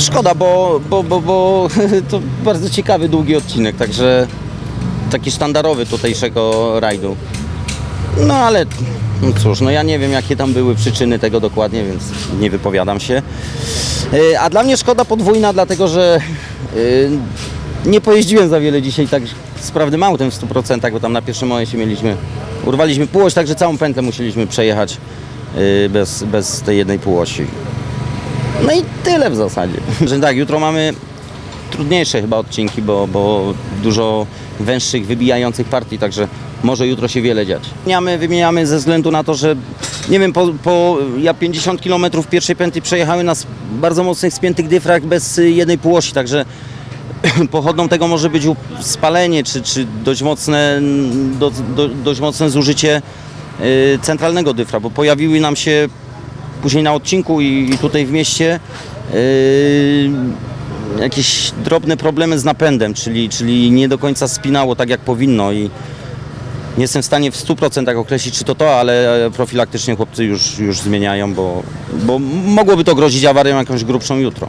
Szkoda, bo, bo, bo, bo to bardzo ciekawy, długi odcinek, także taki sztandarowy tutejszego rajdu. No ale no cóż, no ja nie wiem jakie tam były przyczyny tego dokładnie, więc nie wypowiadam się. E, A dla mnie szkoda podwójna, dlatego że e, nie pojeździłem za wiele dzisiaj tak sprawnym autem w 100%, bo tam na pierwszym momencie mieliśmy, urwaliśmy półoś, także całą pętlę musieliśmy przejechać e, bez, bez tej jednej półosi. No i tyle w zasadzie. Że tak, jutro mamy trudniejsze chyba odcinki, bo, bo dużo węższych, wybijających partii, także może jutro się wiele dziać. Wymieniamy, wymieniamy ze względu na to, że nie wiem, po, po ja 50 km pierwszej pętli przejechały nas bardzo mocnych spiętych dyfrach bez y, jednej półosi, także pochodną tego może być spalenie, czy, czy dość, mocne, do, do, dość mocne zużycie y, centralnego dyfra, bo pojawiły nam się później na odcinku i, tutaj w mieście yy, jakieś drobne problemy z napędem, czyli, czyli nie do końca spinało tak jak powinno i nie jestem w stanie w 100% określić czy to to, ale profilaktycznie chłopcy już, już zmieniają, bo, bo mogłoby to grozić awarią jakąś grubszą jutro.